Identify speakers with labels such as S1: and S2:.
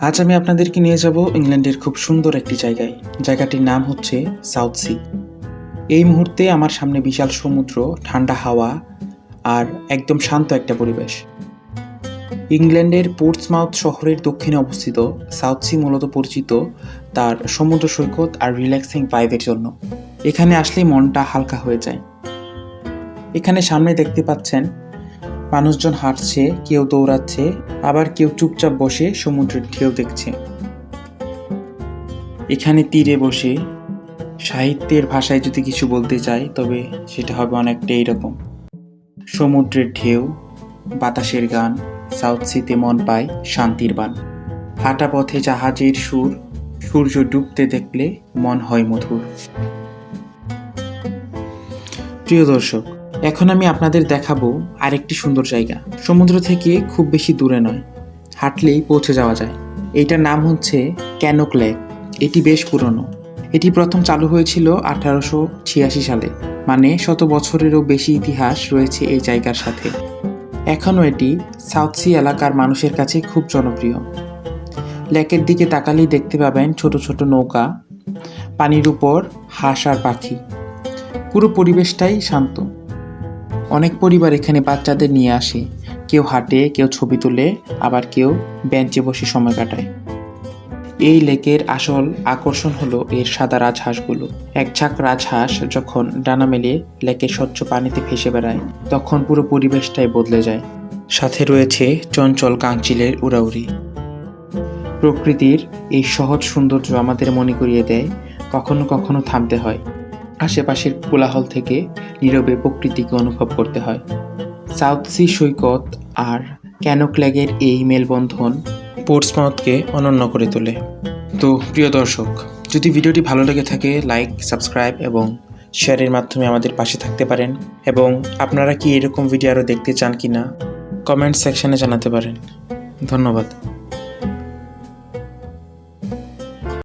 S1: আজ আমি আপনাদেরকে নিয়ে যাব ইংল্যান্ডের খুব সুন্দর একটি জায়গায়। জায়গাটির নাম হচ্ছে সাউথ সি। এই মুহূর্তে আমার সামনে বিশাল সমুদ্র, ঠান্ডা হাওয়া আর একদম শান্ত একটা পরিবেশ। ইংল্যান্ডের পোর্টসমাউথ শহরের দক্ষিণে অবস্থিত সাউথ সি মূলত পরিচিত তার সমুদ্র সৈকত আর রিল্যাক্সিং ভাইবের জন্য। এখানে আসলেই মনটা হালকা হয়ে যায়। এখানে সামনে দেখতে পাচ্ছেন মানুষজন হাঁটছে, কেউ দৌড়াচ্ছে, আবার কেউ চুপচাপ বসে সমুদ্রের ঢেউ দেখছে। এখানে তীরে বসে সাহিত্যের ভাষায় যদি কিছু বলতে চাই, তবে সেটা হবে অনেকটা এইরকম সমুদ্রের ঢেউ, বাতাসের গান, সাউথ সিতে মন পায় শান্তির বান। হাঁটা পথে জাহাজের সুর, সূর্য ডুবতে দেখলে মন হয় মধুর। প্রিয় দর্শক এখন আমি আপনাদের দেখাবো আরেকটি সুন্দর জায়গা। সমুদ্র থেকে খুব বেশি দূরে নয়, হাঁটলেই পৌঁছে যাওয়া যায়। এইটার নাম হচ্ছে ক্যানোক লেক। এটি বেশ পুরনো। এটি প্রথম চালু হয়েছিল আঠারোশো ছিয়াশি সালে মানে শত বছরেরও বেশি ইতিহাস রয়েছে এই জায়গার সাথে। এখনও এটি সাউথ সি এলাকার মানুষের কাছে খুব জনপ্রিয়। লেকের দিকে তাকালেই দেখতে পাবেন ছোট ছোট নৌকা, পানির উপর হাঁস আর পাখি। পুরো পরিবেশটাই শান্ত। অনেক পরিবার এখানে বাচ্চাদের নিয়ে আসে। কেউ হাঁটে, কেউ ছবি তোলে, আবার কেউ বেঞ্চে বসে সময় কাটায়। এই লেকের আসল আকর্ষণ হলো এর সাদা রাজহাঁসগুলো। এক ঝাঁক রাজহাঁস যখন ডানা মেলে লেকের স্বচ্ছ পানিতে ভেসে বেড়ায়, তখন পুরো পরিবেশটাই বদলে যায়। সাথে রয়েছে চঞ্চল কাঞ্চিলের উড়াউড়ি। প্রকৃতির এই সহজ সৌন্দর্য আমাদের মনে করিয়ে দেয়, কখনো কখনো থামতে হয়। আশেপাশের কোলাহল থেকে নীরবে প্রকৃতিকে অনুভব করতে হয়। সাউথ সি সৈকত আর ক্যানোক্ল্যাগের এই মেলবন্ধন পোর্টসমাউথকে অনন্য করে তোলে। তো প্রিয় দর্শক, যদি ভিডিওটি ভালো লেগে থাকে, লাইক, সাবস্ক্রাইব এবং শেয়ারের মাধ্যমে আমাদের পাশে থাকতে পারেন এবং আপনারা কি এরকম ভিডিও আরও দেখতে চান কি না কমেন্ট সেকশনে জানাতে পারেন। ধন্যবাদ।